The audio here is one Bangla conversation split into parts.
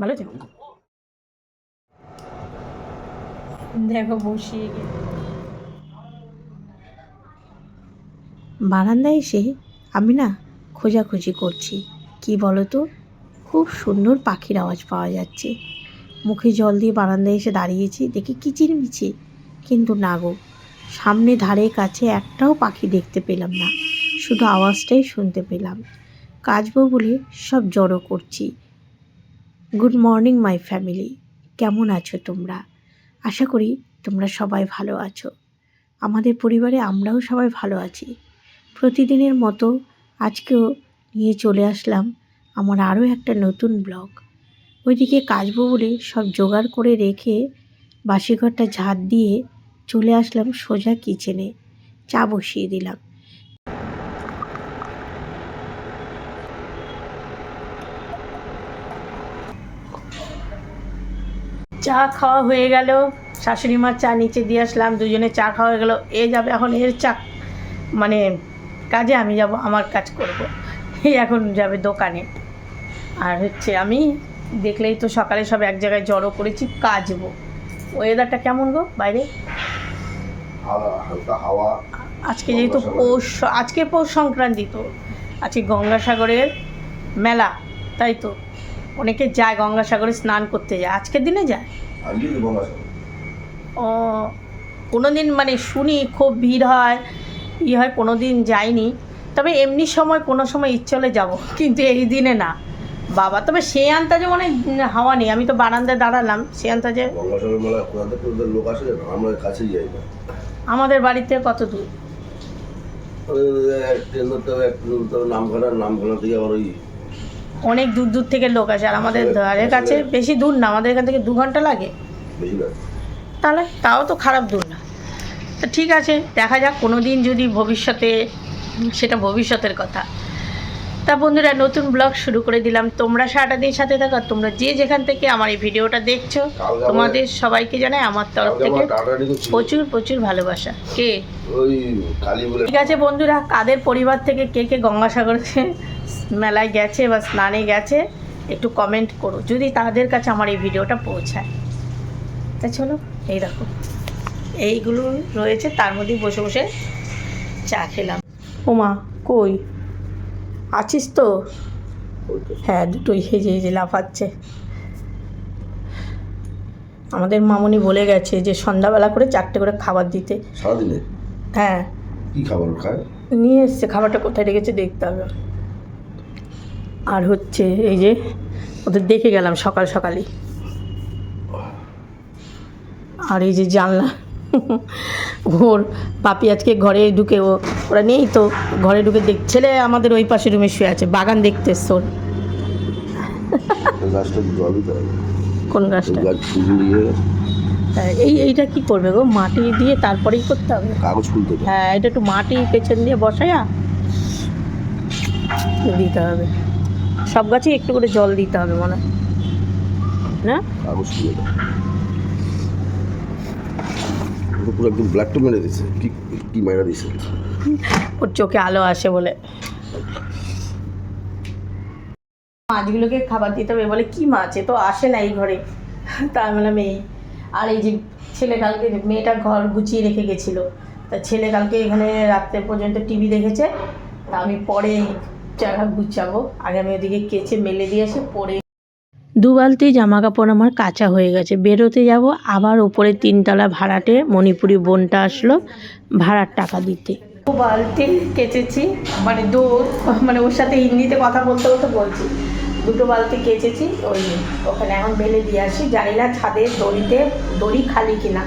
ভালো দেখো বসিয়ে বারান্দায় এসে আমি না খোঁজাখুঁজি করছি। কি বলো তো খুব সুন্দর পাখির আওয়াজ পাওয়া যাচ্ছে। মুখে জল দিয়ে বারান্দায় এসে দাঁড়িয়েছি দেখি কিচিরমিচি কিন্তু না গো সামনে ধারে কাছে একটাও পাখি দেখতে পেলাম না। শুধু আওয়াজটাই শুনতে পেলাম। কাজবো বলে সব জড়ো করছি। Good morning, my family. কেমন আছো তোমরা? আশা করি তোমরা সবাই ভালো আছো। আমাদের পরিবারে আমরাও সবাই ভালো আছি। প্রতিদিনের মতো আজকেও নিয়ে চলে আসলাম আমার আরও একটা নতুন ব্লগ। ওইদিকে কাজবো বলে সব জোগাড় করে রেখে বাসিঘরটা ঝাড় দিয়ে চলে আসলাম সোজা কিচেনে চা বসিয়ে দিলাম। চা খাওয়া হয়ে গেল। শাশুড়ি মার চা নিচে দিয়ে আসলাম দুজনে চা খাওয়া হয়ে গেল। এ যাবে এখন এর চা। মানে কাজে আমি যাব আমার কাজ করব। এই এখন যাবে দোকানে। আর হচ্ছে আমি দেখলেই তো সকালে সব এক জায়গায় জড়ো করেছি কাজবো। ওয়েদারটা কেমন গো বাইরে? আজকে যেহেতু পৌষ আজকে পৌষ সংক্রান্তি তো। আজকে গঙ্গাসাগরের মেলা তাই তো? অনেকে যায় গঙ্গাসাগরে স্নান করতে যায়। আজকের দিনে যায়? ও কোনো দিন মানে শুনি খুব ভিড় হয় ই হয় কোনো দিন যাইনি। তবে এমনি সময় কোনো সময় ইচ্ছে হলে যাব কিন্তু এই দিনে না। বাবা তবে সে আন্তাজে মানে হাওয়া নেই। আমি তো বারান্দায় দাঁড়ালাম সে আন্তাজে আমাদের বাড়িতে কত দূর? নামখানা থেকে আবার ওই অনেক দূর দূর থেকে লোক আসে আর আমাদের ধারের কাছে বেশি দূর না আমাদের এখান থেকে দু ঘণ্টা লাগে। তাহলে তাও তো খারাপ দূর না। তো ঠিক আছে দেখা যাক কোনো দিন যদি ভবিষ্যতে সেটা ভবিষ্যতের কথা। তা বন্ধুরা নতুন ব্লগ শুরু করে দিলাম। তোমরা সারাটা দিন সাথে থাকো তোমরা যে যেখান থেকে আমার এই ভিডিওটা দেখছ তোমাদের সবাইকে জানাই আমার তরফ থেকে প্রচুর প্রচুর ভালোবাসা। কে? ওই কালী বলে ঠিক আছে বন্ধুরা কাদের পরিবার থেকে কে কে গঙ্গাসাগরে মেলায় গেছে বা স্নানে গেছে একটু কমেন্ট করো যদি তাদের কাছে আমার এই ভিডিওটা পৌঁছায়। তা চলো এই দেখো। এইগুলো রয়েছে তার মধ্যেই বসে বসে চা খেলাম। ওমা কই? আছিস তো? হ্যাঁ দুটোই হেজে হেজে লাফাচ্ছে। আমাদের মামনি বলে গেছে যে সন্ধ্যাবেলা করে চারটে করে খাবার দিতে। সারাদিনে? হ্যাঁ। কি খাবার খায়? নিয়ে এসছে খাবারটা কোথায় রেখেছে দেখতে হবে। আর হচ্ছে এই যে ওদের দেখে গেলাম সকাল সকালই। আর এই যে জানলা ওর পাপি আজকে ঘরে ঢুকে ও ওরা নেই তো ঘরে ঢুকে দেখ ছেলে আমাদের ওই পাশে রুমে শুয়ে আছে বাগান দেখতে এসছে ওর। কোন গাছটা? গাছ এই এইটা কি করবে গো মাটি দিয়ে তারপরেই করতে হবে? কাগজ খুলতে হ্যাঁ এটা একটু মাটি পেছন দিয়ে বসায়া দিতে হবে। সব গাছে একটু করে জল দিতে হবে মনে হয়। না? কাগজ খুলে পুরো একদম ব্ল্যাকটা মেরে দিছে কি কি মেরে দিছে ওর চোখে আলো আসে বলে। মাছগুলোকে খাবার দিতে হবে বলে, কি মাছ? এ তো আসে না এই ঘরে। তা আমি বললাম এই আর এই যে ছেলে কালকে, মেয়েটা ঘর গুছিয়ে রেখে গেছিল। তা ছেলে কালকে এখানে রাত্রে পর্যন্ত টিভি দেখেছে। তা আমি পরে জায়গা গুছাবো। আগে আমি ওদিকে কেচে মেলে দিয়ে এসে পরে দু বালতি জামা কাপড় আমার কাঁচা হয়ে গেছে। বেরোতে যাব, আবার ওপরে তিনতলা ভাড়াটে মণিপুরি বোনটা আসলো ভাড়ার টাকা দিতে। দু বালতি কেচেছি মানে দু মানে ওর সাথে হিন্দিতে কথা বলতে বলতে বলছি। দুটো বালতি কেচেছি, ওই ওখানে এখন বেলে দিয়ে আসি। জানি না ছাদে, দড়িতে, দড়ি খালি কিনা।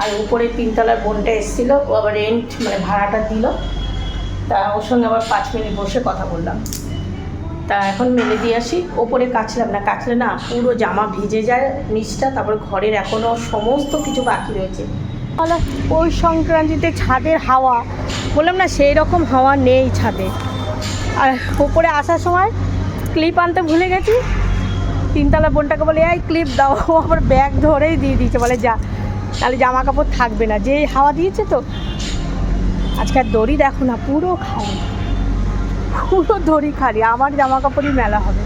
আর উপরে তিনতলার বোনটা এসেছিল, ও আবার রেন্ট মানে ভাড়াটা দিল। তা ওর সঙ্গে আবার পাঁচ মিনিট বসে কথা বললাম। তা এখন মেলে দিয়ে আসি। ওপরে কাচলাম না কাচলে না, পুরো জামা ভিজে যায় নিচটা, তারপর ঘরের এখনও সমস্ত কিছু বাকি রয়েছে। ওই সংক্রান্তিতে ছাদের হাওয়া, বললাম না সেই রকম হাওয়া নেই ছাদে। আর ওপরে আসার সময় ক্লিপ আনতে ভুলে গেছি। তিনতলা বোনটাকে বলে, এই ক্লিপ দাও। আবার ব্যাগ ধরেই দিয়ে দিয়েছে, বলে, যা, তাহলে জামা কাপড় থাকবে না। যে হাওয়া দিয়েছে তো, আজকে আর দড়ি দেখো না, পুরো খালি। পুরো দড়ি খালি, আমার জামা কাপড়ই মেলা হবে।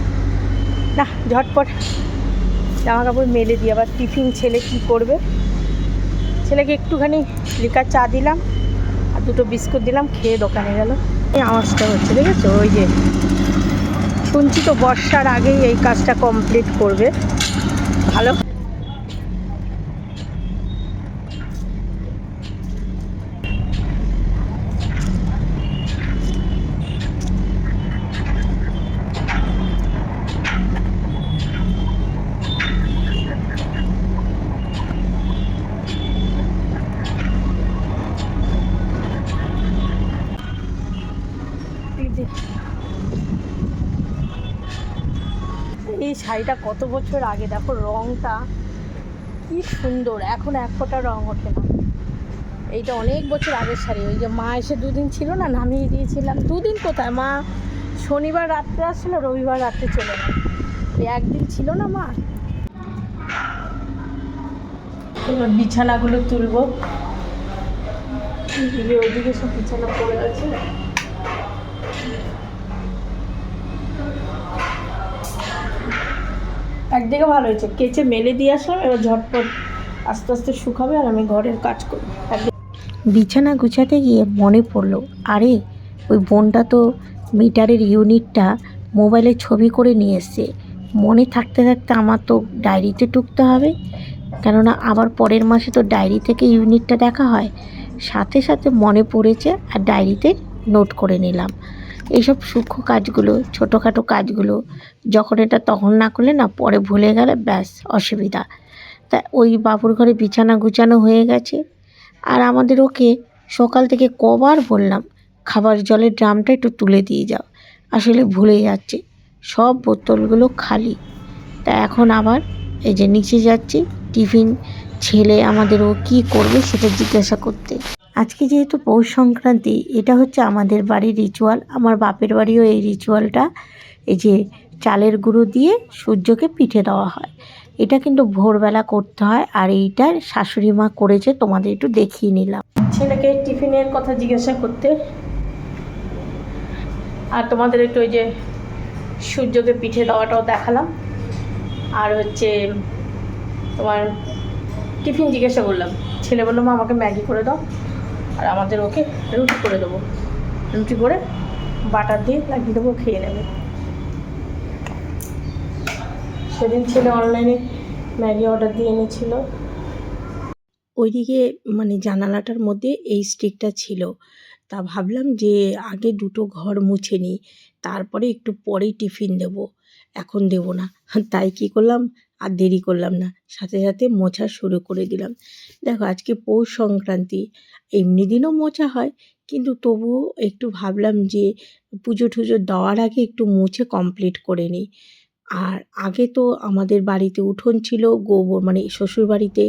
না, ঝটপট জামা কাপড় মেলে দিয়ে আবার টিফিন ছেলে কি করবে? ছেলেকে একটুখানি লিকার চা দিলাম, আর দুটো বিস্কুট দিলাম, খেয়ে দোকানে গেল। এই আওয়াজটা হচ্ছে, দেখেছ? ওই যে শুনছি তো, বর্ষার আগেই এই কাজটা কমপ্লিট করবে। ভালো শাড়িটা কত বছর আগে? দেখো রংটা কি সুন্দর। এখন এক ফোঁটা রং ওঠে না। এইটা অনেক বছর আগের শাড়ি। ওই যে মা এসে দুদিন ছিল না, নামিয়ে দিয়েছিলাম। দুদিন কোথায়? মা শনিবার রাত্রে আসছিল রবিবার রাত্রে চলে গেল। একদিন ছিল না মা। এবার বিছানাগুলো তুলবো। ওইদিকে সব বিছানা পড়ে আছে। একদিকে ভালো হয়েছে। কেচে মেলে দিয়ে আসলাম, এবার ঝটপট আস্তে আস্তে শুকাবে আর আমি ঘরের কাজ করব। বিছানা গুছাতে গিয়ে মনে পড়ল, আরে, ওই বোনটা তো মিটারের ইউনিটটা মোবাইলে ছবি করে নিয়ে এসছে। মনে থাকতে থাকতে আমার তো ডায়েরিতে টুকতে হবে। কেননা আবার পরের মাসে তো ডায়েরি থেকে ইউনিটটা দেখা হয়। সাথে সাথে মনে পড়েছে আর ডায়েরিতে নোট করে নিলাম। এইসব সূক্ষ্ম কাজগুলো, ছোটোখাটো কাজগুলো যখন এটা তখন না করলে না পরে ভুলে গেলে ব্যাস, অসুবিধা। তা ওই বাবুর ঘরে বিছানা গুছানো হয়ে গেছে। আর আমাদের ওকে সকাল থেকে কবার বললাম, খাবার জলের ড্রামটা একটু তুলে দিয়ে যাও। আসলে ভুলে যাচ্ছে। সব বোতলগুলো খালি। তা এখন আবার এই যে নিচে যাচ্ছি, টিফিন ছেলে আমাদের ও কী করবে সেটা জিজ্ঞাসা করতে। আজকে যেহেতু পৌষ সংক্রান্তি, এটা হচ্ছে আমাদের বাড়ির রিচুয়াল আমার বাপের বাড়িও এই রিচুয়ালটা এই যে চালের গুঁড়ো দিয়ে সূর্যকে পিঠে দেওয়া হয়। এটা কিন্তু ভোরবেলা করতে হয় আর এইটা শাশুড়ি মা করেছে, তোমাদের একটু দেখিয়ে নিলাম। ছেলেকে টিফিনের কথা জিজ্ঞাসা করতে। আর তোমাদের একটু ওই যে সূর্যকে পিঠে দেওয়াটাও দেখালাম। আর হচ্ছে তোমার টিফিন জিজ্ঞাসা করলাম। ছেলে বলল, মা, আমাকে ম্যাগি করে দাও। আর আমাদের ওকে রুটি করে দেবো। রুটি করে বাটার দিয়ে লাগিয়ে দেবো খেয়ে নেবে। সেদিন ছেলে অনলাইনে ম্যাগি অর্ডার দিয়ে এনেছিল। ওইদিকে মানে জানালাটার মধ্যে এই স্টিকটা ছিল। তা ভাবলাম যে আগে দুটো ঘর মুছে নিই, তারপরে একটু পরেই টিফিন দেব। এখন দেব না। তাই কি করলাম? আর দেরি করলাম না। সাথে সাথে মোছা শুরু করে দিলাম। দেখো আজকে পৌষ সংক্রান্তি, এমনি দিনও মোচা হয়, কিন্তু তবুও একটু ভাবলাম যে পুজো টুজো দেওয়ার আগে একটু মুছে কমপ্লিট করে নিই। আর আগে তো আমাদের বাড়িতে উঠোন ছিল, গোবর মানে শ্বশুর বাড়িতে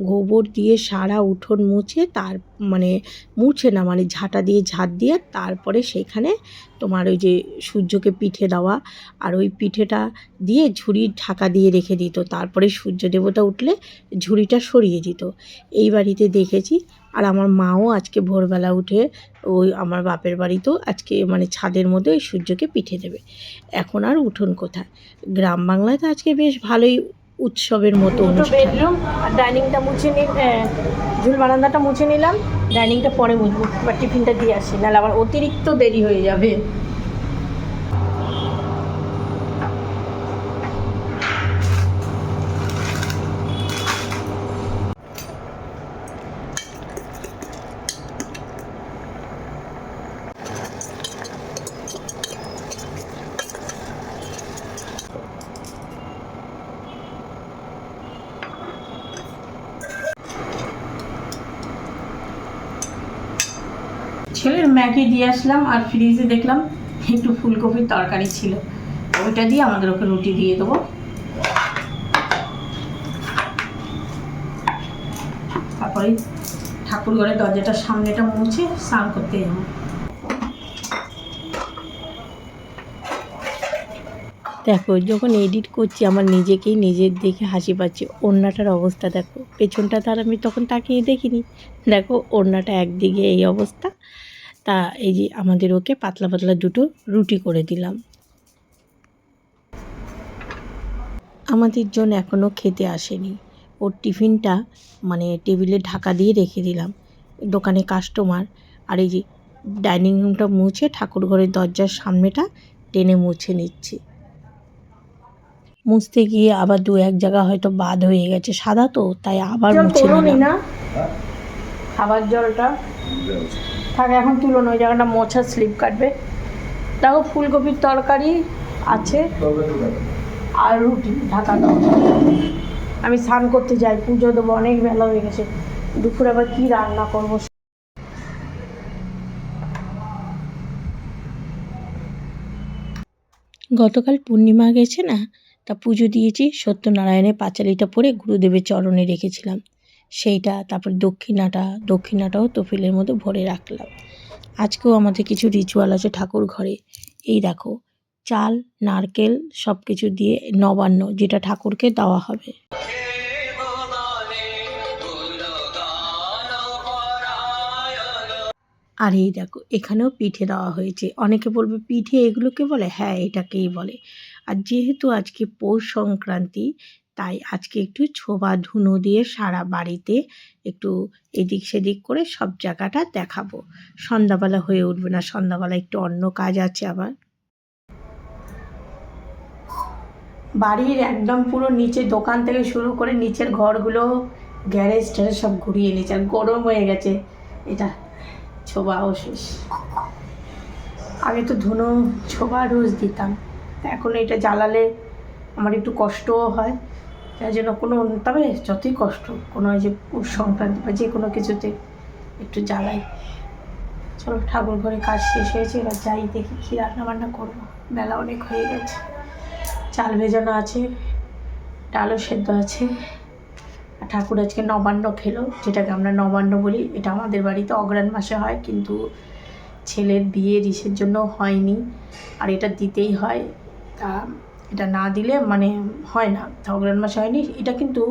গোবর দিয়ে সারা উঠোন মুছে তার মানে মুছে না মানে ঝাঁটা দিয়ে ঝাঁট দিয়ে তারপরে সেখানে তোমার ওই যে সূর্যকে পিঠে দেওয়া আর ওই পিঠেটা দিয়ে ঝুড়ির ঢাকা দিয়ে রেখে দিত। তারপরে সূর্য দেবতা উঠলে ঝুড়িটা সরিয়ে দিত। এই বাড়িতে দেখেছি আর আমার মাও আজকে ভোরবেলা উঠে ওই আমার বাপের বাড়িতেও আজকে মানে ছাদের মধ্যে ওই সূর্যকে পিঠে দেবে। এখন আর উঠোন কোথায়? গ্রাম বাংলায় তো আজকে বেশ ভালোই উৎসবের মতো বেডরুম আর ডাইনিংটা মুছে নি ঝুল বারান্দাটা মুছে নিলাম। ডাইনিংটা পরে মুছবো বা টিফিনটা দিয়ে আসি। নাহলে আবার অতিরিক্ত দেরি হয়ে যাবে। ছেলের দিয়ে আসলাম আর ফ্রিজে দেখলাম একটু ফুলকপির তরকারি ছিল। ওইটা দিয়ে আমাদের ওকে রুটি দিয়ে দেবো। তারপরে ঠাকুর ঘরের দরজাটার সামনেটা মুছে স্নান করতে যাব। দেখো, যখন এডিট করছি, আমার নিজেকেই নিজের দেখে হাসি পাচ্ছে। ওড়নাটার অবস্থা দেখো। পেছনটা তার আমি তখন তাকিয়ে দেখিনি। দেখো, ওড়নাটা একদিকে এই অবস্থা। তা এই যে আমাদের ওকে পাতলা পাতলা দুটো রুটি করে দিলাম। আমাদের জন্য এখনও খেতে আসেনি। ওর টিফিনটা মানে টেবিলে ঢাকা দিয়ে রেখে দিলাম। দোকানে কাস্টমার আর এই যে ডাইনিং রুমটা মুছে ঠাকুর ঘরের দরজার সামনেটা টেনে মুছে নিচ্ছি। মুছতে গিয়ে আবার দু এক জায়গা হয়তো বাদ হয়ে গেছে সাদা তো তাই আবার মুছে নিলাম। না? খাবার জলটা? থাক, এখন তুলো না, ওই জায়গাটা মোছা স্লিপ কাটবে। দেখো, ফুলকপির তরকারি আছে আর রুটি, ঢাকা আমি স্নান করতে যাই, পুজো দেবো, অনেক বেলা হয়ে গেছে। দুপুরে আবার কি রান্না করব? গতকাল পূর্ণিমা গেছে না, তা পুজো দিয়েছি, সত্যনারায়ণের পাঁচালিটা পরে গুরুদেবের চরণে রেখেছিলাম। সেইটা, তারপর দক্ষিণাটা, দক্ষিণাটাও তফিলের মধ্যে ভরে রাখলাম। আজকেও আমাদের কিছু রিচুয়াল আছে ঠাকুর ঘরে। এই দেখো, চাল, নারকেল সব কিছু দিয়ে নবান্ন, যেটা ঠাকুরকে দেওয়া হবে। আর এই দেখো, এখানেও পিঠে দেওয়া হয়েছে। অনেকে বলবে, পিঠে এগুলোকে বলে? হ্যাঁ এটাকেই বলে। আর যেহেতু আজকে পৌষ সংক্রান্তি তাই আজকে একটু ছোবা ধুনো দিয়ে সারা বাড়িতে একটু এদিক সেদিক করে সব জায়গাটা দেখাবো। সন্ধ্যাবেলা হয়ে উঠবে না, সন্ধ্যাবেলা একটু অন্য কাজ আছে আবার। বাড়ির একদম পুরো নিচে দোকান থেকে শুরু করে নিচের ঘরগুলো, গ্যারেজ ট্যারেজ সব ঘুরিয়ে নিয়েছে আর গরম হয়ে গেছে। এটা ছোবাও শেষ আগে তো ধুনো, ছোবা রোজ দিতাম। এখন এটা জ্বালালে আমার একটু কষ্টও হয়। তাই জন্য কোনো, তবে যতই কষ্ট, কোনো যে সংক্রান্তি বা যে কোনো কিছুতে একটু জ্বালাই। চলো, ঠাকুর ঘরে কাজ শেষ হয়েছে, এবার যাই, দেখি কী রান্না বান্না করব। বেলা অনেক হয়ে গেছে। চাল ভেজানো আছে, ডালও সেদ্ধ আছে। আর ঠাকুর আজকে নবান্ন খেলো, যেটাকে আমরা নবান্ন বলি, এটা আমাদের বাড়িতে অগ্রাণ মাসে হয়, কিন্তু ছেলের বিয়ে রিসের জন্য হয়নি। আর এটা দিতেই হয়, তা এটা না দিলে মানে হয় না অগ্রাণ মাসে হয়নি। এটা কিন্তু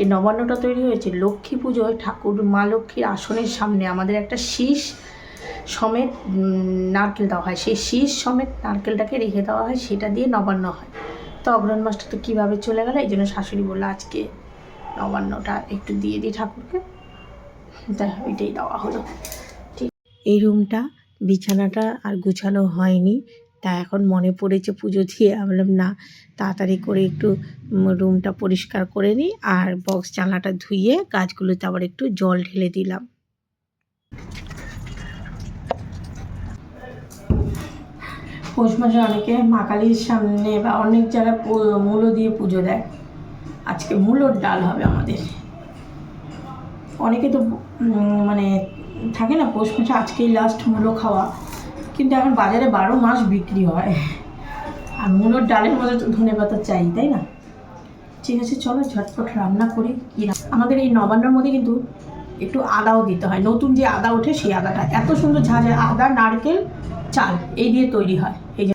এই নবান্নটা তৈরি হয়েছে, লক্ষ্মী পুজোয় ঠাকুর, মা লক্ষ্মীর আসনের সামনে। আমাদের একটা শীষ সমেত নারকেল দেওয়া হয়। সেই শীষ সমেত নারকেলটাকে রেখে দেওয়া হয়, সেটা দিয়ে নবান্ন হয়। তো অগ্রহণ মাসটা তো কীভাবে চলে গেল, এই জন্য শাশুড়ি বলল, আজকে নবান্নটা একটু দিয়ে দিই ঠাকুরকে। তাই ওইটাই দেওয়া হলো। ঠিক। এই রুমটা, বিছানাটা আর গুছানো হয়নি। তা এখন মনে পড়েছে পুজো দিয়ে। বললাম, না, তাড়াতাড়ি করে একটু রুমটা পরিষ্কার করে নিই আর বক্স জানলাটা ধুয়ে গাছগুলোতে আবার একটু জল ঢেলে দিলাম। পৌষ মাসে অনেকে মা কালীর সামনে বা অনেক যারা মূলো দিয়ে পুজো দেয়, আজকে মূলোর ডাল হবে আমাদের। অনেকে তো মানে থাকে না পৌষ মাসে আজকেই লাস্ট মূলো খাওয়া। কিন্তু এখন বাজারে বারো মাস বিক্রি হয়। আর মুলোর ডালের মধ্যে তো ধনে পাতা চাই, তাই না? ঠিক আছে, চলো ঝটপট রান্না করি। কি আমাদের এই নবান্নর মধ্যে কিন্তু একটু আদাও দিতে হয়। নতুন যে আদা ওঠে সেই আদাটা। এত সুন্দর ঝাঁঝে আদা, নারকেল, চাল, এই দিয়ে তৈরি হয়। এই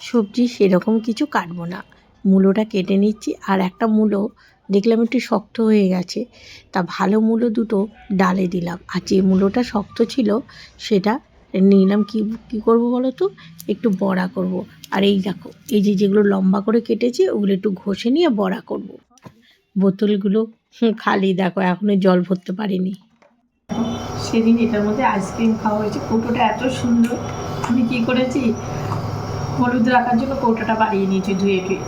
সবজি, সেরকম কিছু কাটবো না। মূলোটা কেটে নিচ্ছি। আর একটা মূলো দেখলাম একটু শক্ত হয়ে গেছে। তা ভালো মূলো দুটো ডালে দিলাম। আর যে মূলোটা শক্ত ছিল, সেটা নিলাম, কি, কী করব বলো তো? একটু বড়া করব। আর এই দেখো, এই যে যেগুলো লম্বা করে কেটেছি, ওগুলো একটু ঘষে নিয়ে বড়া করব। বোতলগুলো খালি দেখো, এখনও জল ভরতে পারিনি। সেদিন এটার মধ্যে আইসক্রিম খাওয়া হয়েছে। কৌটোটা এত সুন্দর। আমি কি করেছি? হলুদ রাখার জন্য কৌটোটা বাড়িয়ে নিয়েছি ধুয়ে ধুয়ে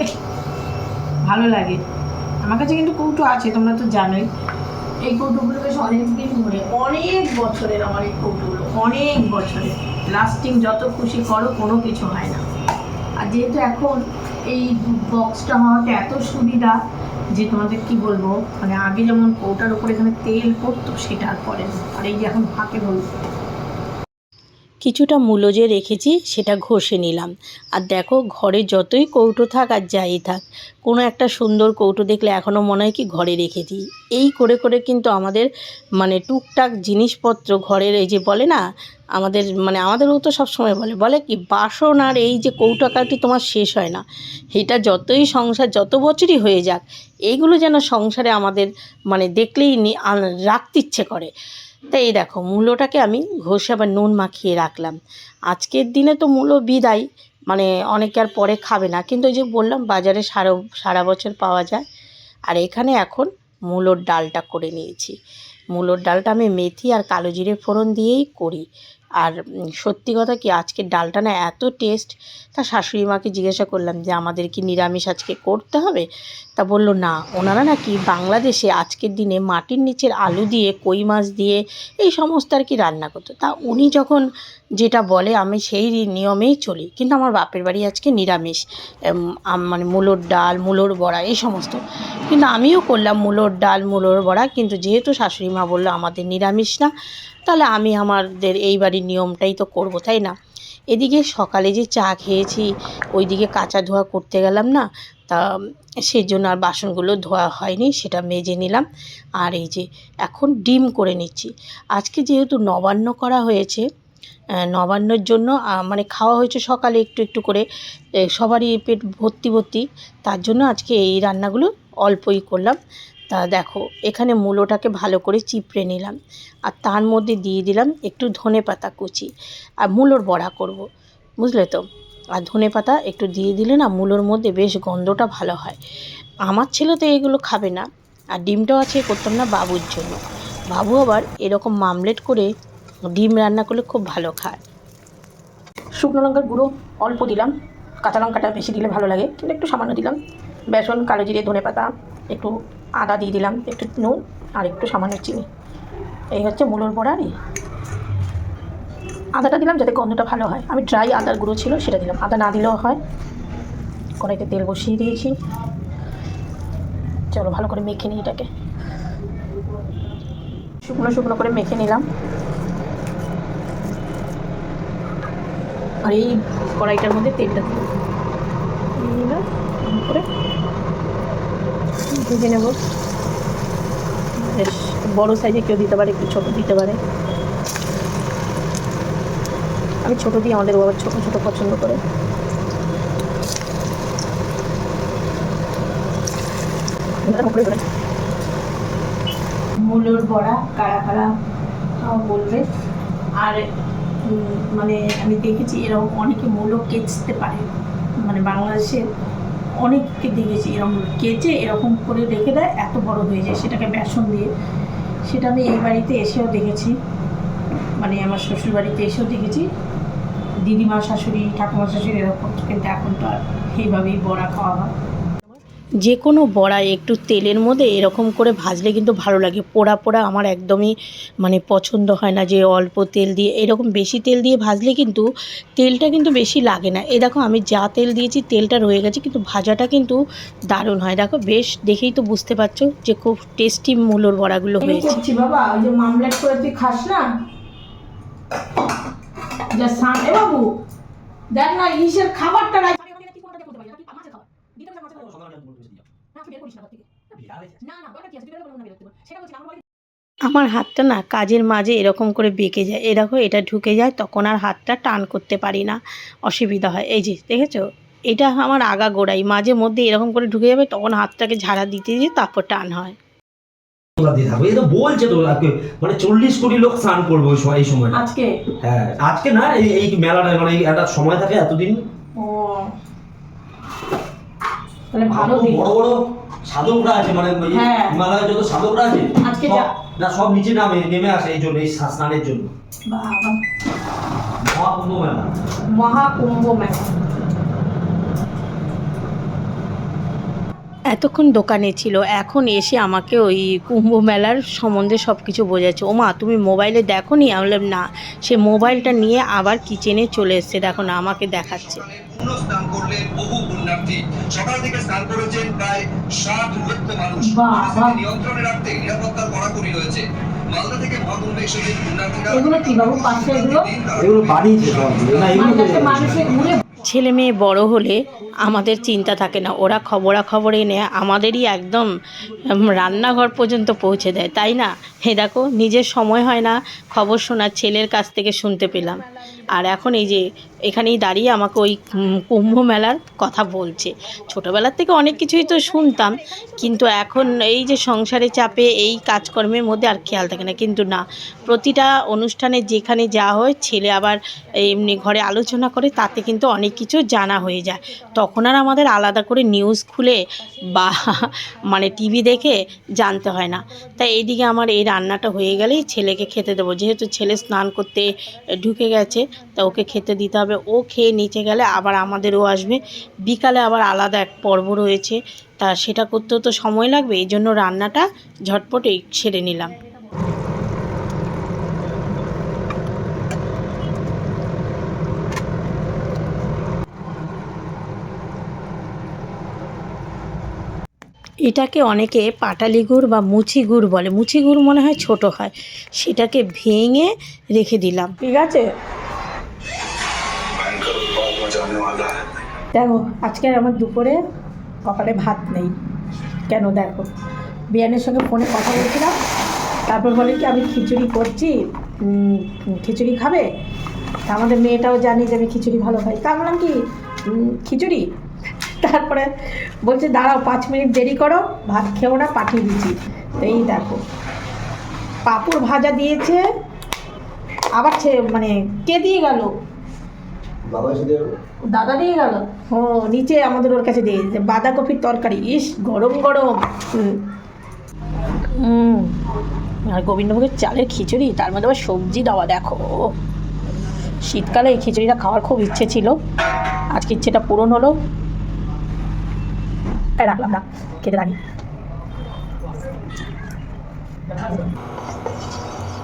ভালো লাগে। আমার কাছে কিন্তু কৌটো আছে, তোমরা তো জানোই। এই কৌটোগুলো বেশ অনেক দিন ধরে, অনেক বছরের আমার এই কৌটোগুলো, অনেক বছরের। লাস্টিং যত খুশি করো, কোনো কিছু হয় না। আর যেহেতু এখন এই বক্সটা হওয়াতে এত সুবিধা, যে তোমাদের কি বলব মানে আগে যেমন কৌটার উপরে এখানে তেল পড়তো, সেটা আর পরে আর এই যে এখন হাতে বলব। কিছুটা মূলো যে রেখেছি সেটা ঘষে নিলাম। আর দেখো, ঘরে যতই কৌটো থাক আর যাই থাক, কোনো একটা সুন্দর কৌটো দেখলে এখনও মনে হয় কি ঘরে রেখে দিই এই করে করে কিন্তু আমাদের মানে টুকটাক জিনিসপত্র ঘরের এই যে বলে না, আমাদের মানে আমাদেরও তো সবসময় বলে বলে কি বাসন আর এই যে কৌটাকাটি তোমার শেষ হয় না। এটা যতই সংসার যত বছরই হয়ে যাক, এইগুলো যেন সংসারে আমাদের মানে দেখলেই রাখতে ইচ্ছে করে। তাই এই দেখো মূলোটাকে আমি ঘষে আবার নুন মাখিয়ে রাখলাম। আজকের দিনে তো মূলো বিদায় মানে অনেকে আর পরে খাবে না। কিন্তু ওই যে বললাম, বাজারে সারা সারা বছর পাওয়া যায়। আর এখানে এখন মূলোর ডালটা করে নিয়েছি। মূলোর ডালটা আমি মেথি আর কালো জিরে ফোড়ন দিয়েই করি। আর সত্যি কথা কি, আজকের ডালটা না এত টেস্ট। তা শাশুড়ি মাকে জিজ্ঞাসা করলাম যে, আমাদের কি নিরামিষ আজকে করতে হবে? তা বলল, না, ওনারা নাকি বাংলাদেশে আজকের দিনে মাটির নিচের আলু দিয়ে, কই মাছ দিয়ে এই সমস্ত আর কি রান্না করতো। তা উনি যখন যেটা বলে, আমি সেই নিয়মেই চলি, কিন্তু আমার বাপের বাড়ি আজকে নিরামিষ মানে মূলোর ডাল, মূলোর বড়া, এই সমস্ত। কিন্তু আমিও করলাম মূলোর ডাল, মূলোর বড়া, কিন্তু যেহেতু শাশুড়ি মা বলল, আমাদের নিরামিষ না, তাহলে আমি আমাদের এই বাড়ির নিয়মটাই তো করব, তাই না? এদিকে সকালে যে চা খেয়েছি, ওইদিকে কাঁচা ধোয়া করতে গেলাম না, তা সেই জন্য আর বাসনগুলো ধোয়া হয়নি, সেটা মেজে নিলাম। আর এই যে এখন ডিম করে নিচ্ছি। আজকে যেহেতু নবান্ন করা হয়েছে নবান্নর জন্য মানে খাওয়া হয়েছে সকালে একটু একটু করে সবারই পেট ভর্তি ভর্তি, তার জন্য আজকে এই রান্নাগুলো অল্পই করলাম। তা দেখো, এখানে মূলোটাকে ভালো করে চিপড়ে নিলাম। আর তার মধ্যে দিয়ে দিলাম একটু ধনে পাতা কুচি। আর মূলোর বড়া করব, বুঝলে তো? আর ধনে পাতা একটু দিয়ে দিলে না মূলোর মধ্যে বেশ গন্ধটা ভালো হয়। আমার ছেলে তো এগুলো খাবে না আর ডিমটাও আছে করতাম না বাবুর জন্য। বাবু আবার এরকম মামলেট করে ডিম রান্না করলে খুব ভালো খায়। শুকনো লঙ্কার গুঁড়ো অল্প দিলাম। কাঁচা লঙ্কাটা বেশি দিলে ভালো লাগে, কিন্তু একটু সামান্য দিলাম। বেসন, কালো জিরে, ধনে পাতা, একটু আদা দিয়ে দিলাম, একটু নুন আর একটু সামান্য চিনি। এই হচ্ছে মূলোর বড়ারি। আদাটা দিলাম যাতে গন্ধটা ভালো হয়। আমি ড্রাই আদার গুঁড়ো ছিল সেটা দিলাম। আদা না দিলেও হয়। কড়াইতে তেল বসিয়ে দিয়েছি। চলো ভালো করে মেখে নিই এটাকে। শুকনো শুকনো করে মেখে নিলাম। আর এই কড়াইটার মধ্যে তেলটা দিয়ে করে ভেজে নেব। বেশ, বড়ো সাইজে কেউ দিতে পারে, একটু ছোটো দিতে পারে। আমি ছোটো দিই আমাদের বাবা ছোটো ছোটো পছন্দ করে। মূলোর বড়া কারা কারা বলবে। আর মানে আমি দেখেছি এরকম অনেকে মূলো কেচতে পারে। মানে বাংলাদেশে অনেককে দেখেছি এরকম কেচে এরকম করে রেখে দেয়, এত বড় হয়ে যায় সেটাকে বেসন দিয়ে। সেটা আমি এই বাড়িতে এসেও দেখেছি। মানে আমার শ্বশুর বাড়িতে এসেও দেখেছি। দিদিমা শাশুড়ি ঠাকুমা শাশুড়ি এরকম কিন্তু এখন তো আর এইভাবেই বড়া খাওয়া হয়। যে কোনো বড়া একটু তেলের মধ্যে এরকম করে ভাজলে কিন্তু ভালো লাগে। পোড়া পোড়া আমার একদমই মানে পছন্দ হয় না যে অল্প তেল দিয়ে। এরকম বেশি তেল দিয়ে ভাজলে কিন্তু তেলটা কিন্তু বেশি লাগে না। এ দেখো আমি যা তেল দিয়েছি তেলটা রয়ে গেছে কিন্তু ভাজাটা কিন্তু দারুণ হয়। দেখো বেশ দেখেই তো বুঝতে পারছ যে খুব টেস্টি মূলোর বড়াগুলো হয়েছে। বাবা ওই যে মামলেট করে তুই খাস না? যা সামনে বাবু দেখ না ইসের খাবারটা আমার হাতটা না কাজের মাঝে এরকম করে বেঁকে যায়। এরকম এটা ঢুকে যায় তখন আর হাতটা টান করতে পারি না। অসুবিধা হয়। এই যে দেখেছ? এটা আমার আগা গোড়াই। মাঝে মধ্যে এরকম করে ঢুকে যাবে তখন হাতটাকে ঝাড়া দিতে দিয়ে তারপর টান হয়। তোমরা দিয়ে থাকবে। এই বলছে তো মানে চল্লিশ কোটি লোক স্নান করব ওই সময়- এই সময়। আজকে? হ্যাঁ আজকে না এই এই মেলাটা মানে একটা সময় থাকে এতদিন। ও। তাহলে ভালো দিন। বড় বড় সাধকরা আছে মানে হ্যাঁ। হিমালয়ের যত সাধকরা আছে আজকে না সব নিচে নামে নেমে আসে এই জন্য এই স্নানের জন্য। মহাকুম্ভ মেলা। মহাকুম্ভ মেলা। এতক্ষণ দোকানে ছিল এখন এসে আমাকে ওই কুম্ভ মেলার সম্বন্ধে সব কিছু বোঝাচ্ছে। ওমা তুমি মোবাইলে দেখো নি আমি বললাম না। সে মোবাইলটা নিয়ে আবার কিচেনে চলে এসছে দেখো না আমাকে দেখাচ্ছে। এগুলো কি বাবু পাশে এগুলো? এগুলো না এগুলো মানুষের ছেলে মেয়ে বড় হলে আমাদের চিন্তা থাকে না। ওরা খবরাখবর এনে আমাদেরই একদম রান্নাঘর পর্যন্ত পৌঁছে দেয়, তাই না? হে দেখো, নিজের সময় হয় না। খবর শোনার ছেলের কাছ থেকে শুনতে পেলাম। আর এখন এই যে এখানেই দাঁড়িয়ে আমাকে ওই কুম্ভ মেলার কথা বলছে। ছোটোবেলার থেকে অনেক কিছুই তো শুনতাম, কিন্তু এখন এই যে সংসারে চাপে, এই কাজকর্মের মধ্যে আর খেয়াল থাকে না। কিন্তু না, প্রতিটা অনুষ্ঠানে যেখানে যা হয়, ছেলে আবার এমনি ঘরে আলোচনা করে, তাতে কিন্তু অনেক কিছু জানা হয়ে যায়। তখন আর আমাদের আলাদা করে নিউজ খুলে বা মানে টিভি দেখে জানতে হয় না। তাই এইদিকে আমার এই রান্নাটা হয়ে গেলেই ছেলেকে খেতে দেবো। যেহেতু ছেলে স্নান করতে ঢুকে গেছে, তা ওকে খেতে দিতে হবে। ও খেয়ে নিচে গেলে আবার আমাদেরও আসবে। বিকালে আবার আলাদা এক পর্ব রয়েছে, তা সেটা করতেও তো সময় লাগবে, এই জন্য রান্নাটা ঝটপট সেরে নিলাম। এটাকে অনেকে পাটালি গুড় বা মুচি গুড় বলে মুচি গুড় মনে হয় ছোট হয়, সেটাকে ভেঙে রেখে দিলাম। ঠিক আছে? দেখো, আজকে আমার দুপুরে কপালে ভাত নেই। কেন দেখো? বিয়ানের সঙ্গে ফোনে কথা বলছিলাম, তারপর বলে কি, আমি খিচুড়ি করছি খিচুড়ি খাবে? তা আমাদের মেয়েটাও জানি যে আমি খিচুড়ি ভালো খাই। তা বললাম কি খিচুড়ি? তারপরে বলছে, দাঁড়াও, পাঁচ মিনিট দেরি করো, ভাত খেও না, পাঠিয়ে দিচ্ছি। এই দেখো, পাঁপড় ভাজা দিয়েছে, আবার মানে কে দিয়ে গেল? দাদা দিয়ে গেল? ও, নিচে আমাদের ওর কাছে দিয়ে বাঁধাকপির তরকারি। ইস, গরম গরম। আর গোবিন্দভোগের চালের খিচুড়ি, তার মধ্যে আবার সবজি দেওয়া, দেখো। শীতকালে এই খিচুড়িটা খাওয়ার খুব ইচ্ছে ছিল। আজকে ইচ্ছেটা পূরণ হলো। রাখলাম না খেতে রাখি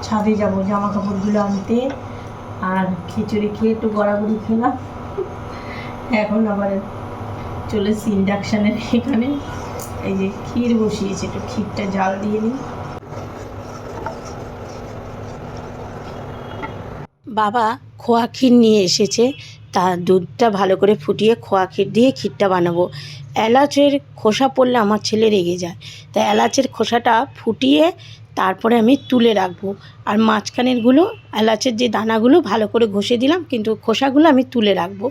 ছাদে যাব জামা কাপড়গুলো আনতে। আর খিচুড়ি খেয়ে একটু গড়াগড়ি খেলাম। এখন আবার চলেছি ইন্ডাকশানের এখানে। এই যে ক্ষীর বসিয়েছে, একটু ক্ষীরটা জাল দিয়ে নিই। বাবা খোয়া ক্ষীর নিয়ে এসেছে, তা দুধটা ভালো করে ফুটিয়ে খোয়া ক্ষীর দিয়ে ক্ষীরটা বানাবো। এলাচের খোসা পড়লে আমার ছেলে রেগে যায়। তা এলাচের খোসাটা ফুটিয়ে তারপরে আমি তুলে রাখব। আর মাঝখানেরগুলো, এলাচের যে দানাগুলো ভালো করে ঘষে দিলাম, কিন্তু খোসাগুলো আমি তুলে রাখব।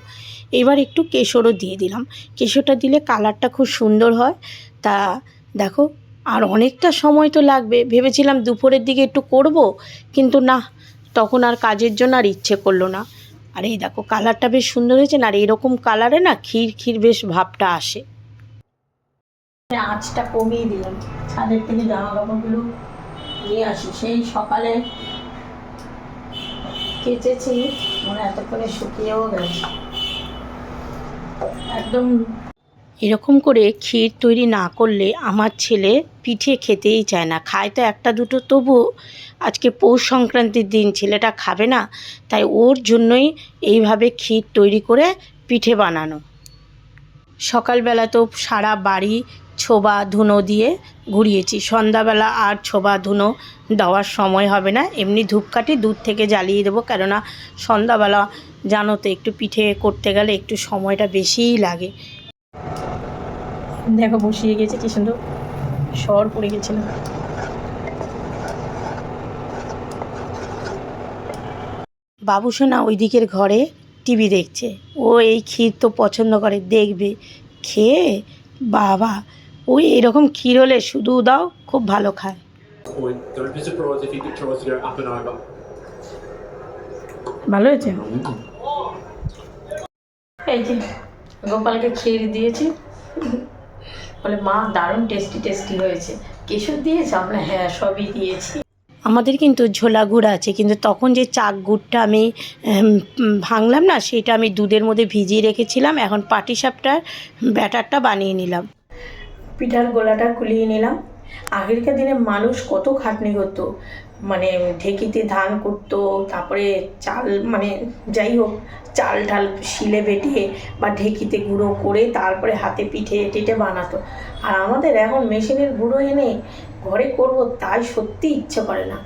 এবার একটু কেশরও দিয়ে দিলাম। কেশরটা দিলে কালারটা খুব সুন্দর হয়। তা দেখো, আর অনেকটা সময় তো লাগবে। ভেবেছিলাম দুপুরের দিকে একটু করব, কিন্তু না, তখন আর কাজের জন্য আর ইচ্ছে করল না। আর এই দেখো, কালারটা বেশ সুন্দর হয়েছে না আর এরকম কালারে না ক্ষীর ক্ষীর বেশ ভাবটা আসে। আঁচটা কমিয়ে দিলাম। ছাদের থেকে জামা কাপড়গুলো নিয়ে আসি। সেই সকালে কেচেছি মানে এতক্ষণে শুকিয়েও গেছে। একদম এরকম করে ক্ষীর তৈরি না করলে আমার ছেলে পিঠে খেতেই চায় না, খায় তো একটা দুটো। তবু আজকে পৌষ সংক্রান্তির দিন, ছেলেটা খাবে না, তাই ওর জন্যই এইভাবে ক্ষীর তৈরি করে পিঠে বানানো। সকালবেলা তো সারা বাড়ি ছোবা ধুনো দিয়ে ঘুরিয়েছি। সন্ধ্যাবেলা আর ছোবা ধুনো দেওয়ার সময় হবে না। এমনি ধূপকাঠি দূর থেকে জ্বালিয়ে দেবো। কেননা সন্ধ্যাবেলা জানো তো, একটু পিঠে করতে গেলে একটু সময়টা বেশিই লাগে। দেখো, বসিয়ে গেছে, কি সুন্দর সর পড়ে গেছিল। বাবুসোনা ওই দিকের ঘরে টিভি দেখছে। ও এই ক্ষীর তো পছন্দ করে, দেখবে। খেয়ে বাবা ওই এরকম ক্ষীর হলে শুধু দাও খুব ভালো খায়. ভালো হয়েছে? এই যে গোপালকে ক্ষীর দিয়েছি। বলে মা দারুণ টেস্টি টেস্টি হয়েছে। কেশর দিয়েছে? আমরা হ্যাঁ সবই দিয়েছি। আমাদের কিন্তু ঝোলা গুড় আছে কিন্তু তখন যে চাক গুড়টা আমি ভাঙলাম না সেটা আমি দুধের মধ্যে ভিজিয়ে রেখেছিলাম। এখন পাটিসাপটার ব্যাটারটা বানিয়ে নিলাম। পিঠার গোলাটা কুলিয়ে নিলাম। আগেরকার দিনে মানুষ কত খাটনি করতো। মানে ঢেকিতে ধান করতো তারপরে চাল মানে যাই হোক, চাল ঢাল শিলে বেটে বা ঢেকিতে গুঁড়ো করে তারপরে হাতে পিঠে টেটে বানাতো। আর আমাদের এখন মেশিনের গুঁড়ো এনে ঘরে করব তাই সত্যি ইচ্ছে করে না।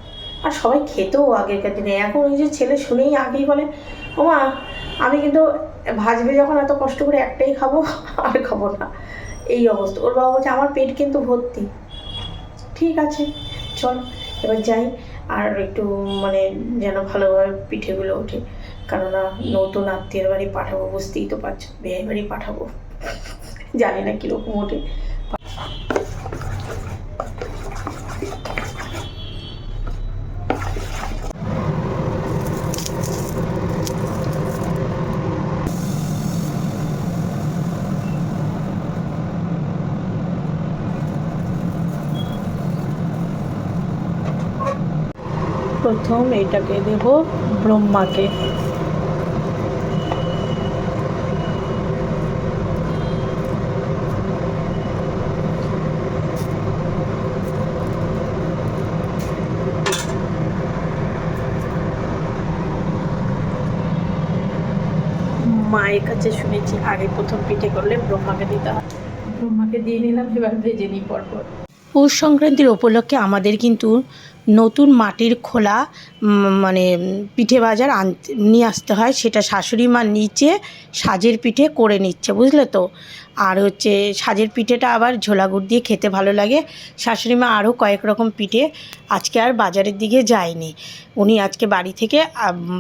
আর সবাই খেতেও আগেকার দিনে। এখন ওই যে ছেলে শুনেই আগেই বলে, ওমা, আমি কিন্তু ভাজবে যখন এত কষ্ট করে একটাই খাব, আর খাব না। এই অবস্থা। ওর বাবা বলছে, আমার পেট কিন্তু ভর্তি। ঠিক আছে, চল। এবার যাই, আর একটু মানে যেন ভালোভাবে পিঠেগুলো ওঠে। কেননা নতুন আত্মীয়ের বাড়ি পাঠাবো, বুঝতেই তো পারছ, বিয়ের বাড়ি পাঠাবো। জানি না কীরকম ওঠে। প্রথম এটাকে দেব ব্রহ্মাকে। মায়ের কাছে শুনেছি, আগে প্রথম পিঠে করলে ব্রহ্মাকে দিতে হয়। ব্রহ্মাকে দিয়ে নিলাম, এবার ভেজে নিই পরপর। পৌষ সংক্রান্তির উপলক্ষে আমাদের কিন্তু নতুন মাটির খোলা মানে পিঠে বাজার আনতে, নিয়ে আসতে হয়। সেটা শাশুড়ি মা নিচে সাজের পিঠে করে নিচ্ছে, বুঝলে তো? আর হচ্ছে সাজের পিঠেটা আবার ঝোলা গুড় দিয়ে খেতে ভালো লাগে। শাশুড়ি মা আরও কয়েক রকম পিঠে আজকে আর বাজারের দিকে যায়নি। উনি আজকে বাড়ি থেকে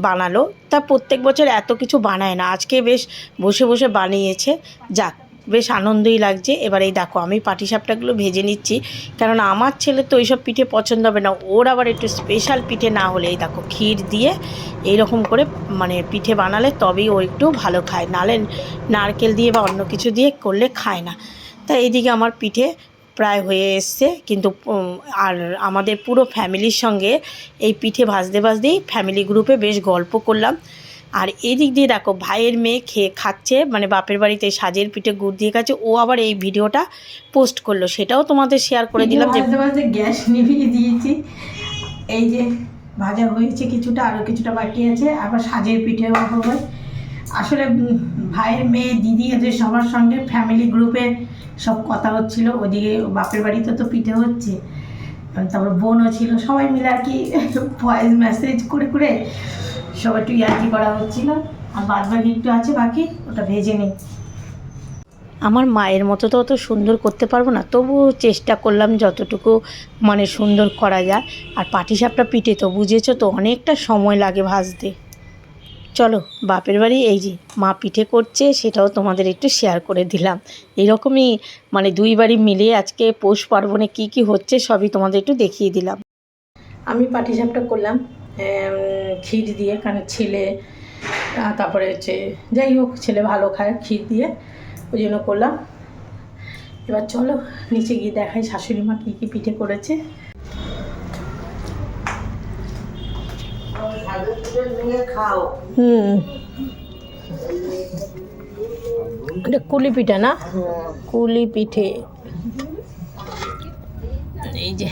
বানালো। তা প্রত্যেক বছর এত কিছু বানায় না। আজকে বেশ বসে বসে বানিয়েছে। যাক বেশ আনন্দই লাগছে। এবার এই দেখো, আমি পাটিসাপটাগুলো ভেজে নিচ্ছি। কারণ আমার ছেলে তো ওইসব পিঠে পছন্দ হবে না, ওর আবার একটু স্পেশাল পিঠে না হলে এই দেখো, ক্ষীর দিয়ে এই রকম করে মানে পিঠে বানালে তবেই ও একটু ভালো খায়। নালে নারকেল দিয়ে বা অন্য কিছু দিয়ে করলে খায় না। তা এইদিকে আমার পিঠে প্রায় হয়ে এসছে, কিন্তু আর আমাদের পুরো ফ্যামিলির সঙ্গে এই পিঠে ভাজতে ভাজতেই ফ্যামিলি গ্রুপে বেশ গল্প করলাম। আর এদিক দিয়ে দেখো ভাইয়ের মেয়ে খেয়ে খাচ্ছে মানে বাপের বাড়িতে সাজের পিঠে গুড় দিয়ে খাচ্ছে। ও আবার এই ভিডিওটা পোস্ট করল সেটাও তোমাদের শেয়ার করে দিলাম যে গ্যাস নিভিয়ে দিয়েছি। এই যে ভাজা হয়েছে কিছুটা আরও কিছুটা বাকি আছে আবার সাজের পিঠেও হবে। আসলে ভাইয়ের মেয়ে দিদি এদের সবার সঙ্গে ফ্যামিলি গ্রুপে সব কথা হচ্ছিল ওদিকে বাপের বাড়িতে তো পিঠে হচ্ছে। তারপর বোনও ছিল সবাই মিলে আর কি ভয়েস মেসেজ করে করে সবাই একটু ইয়ার্কি করা হচ্ছিল। আর বাদ বাকি একটু আছে বাকি ওটা ভেজে নিই। আমার মায়ের মতো তো অত সুন্দর করতে পারব না তবুও চেষ্টা করলাম যতটুকু মানে সুন্দর করা যায়। আর পাটিসাপটা পিঠে তো বুঝেছ তো অনেকটা সময় লাগে ভাজতে। চলো বাপের বাড়ি এই যে মা পিঠে করছে সেটাও তোমাদের একটু শেয়ার করে দিলাম। এরকমই মানে দুই বাড়ি মিলিয়ে আজকে পৌষ পার্বণে কী কী হচ্ছে সবই তোমাদের একটু দেখিয়ে দিলাম। আমি পাটিসাপটা করলাম। ক্ষীর দিয়ে, কারণ ছেলে তারপরে হচ্ছে, যাই হোক, ছেলে ভালো খায় ক্ষীর দিয়ে, ওই জন্য করলাম। এবার চলো, নিচে গিয়ে দেখাই শাশুড়ি মা কী কী পিঠে করেছে। এটা কুলি পিঠা না? কুলি পিঠে। এই যে,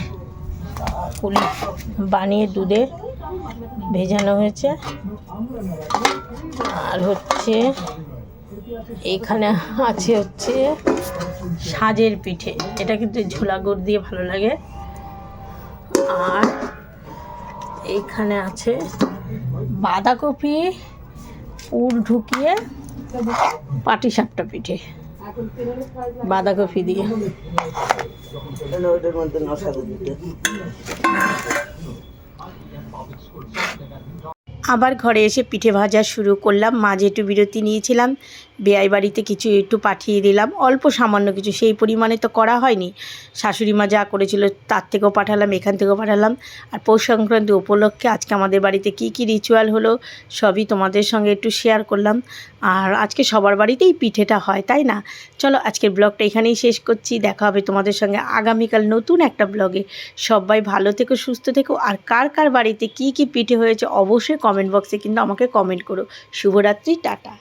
কুলি বানিয়ে দুধে ভেজানো হয়েছে। আর হচ্ছে এইখানে আছে হচ্ছে সাজের পিঠে। এটা কিন্তু ঝোলা গুড় দিয়ে ভালো লাগে। আর এইখানে আছে বাঁধাকপি, পুর ঢুকিয়ে পাটিসাপটা পিঠে। বাঁধাকপি দিয়ে। আবার ঘরে এসে পিঠে ভাজা শুরু করলাম। মাঝে একটু বিরতি নিয়েছিলাম বেয়াই বাড়িতে কিছু একটু পাঠিয়ে দিলাম, অল্প সামান্য কিছু, সেই পরিমাণে তো করা হয়নি। শাশুড়ি মা যা করেছিল তার থেকেও পাঠালাম, এখান থেকেও পাঠালাম। আর পৌষ সংক্রান্তি উপলক্ষে আজকে আমাদের বাড়িতে কি কি রিচুয়াল হলো, সবই তোমাদের সঙ্গে একটু শেয়ার করলাম। আর আজকে সবার বাড়িতেই পিঠেটা হয়, তাই না? চলো আজকের ব্লগটা এখানেই শেষ করছি, দেখা হবে তোমাদের সঙ্গে আগামীকাল নতুন একটা ব্লগে সবাই ভালো থেকো, সুস্থ থেকো, আর কার কার বাড়িতে কি কি পিঠে হয়েছে অবশ্যই কমেন্ট বক্সে কিন্তু আমাকে কমেন্ট করো। শুভরাত্রি, টাটা।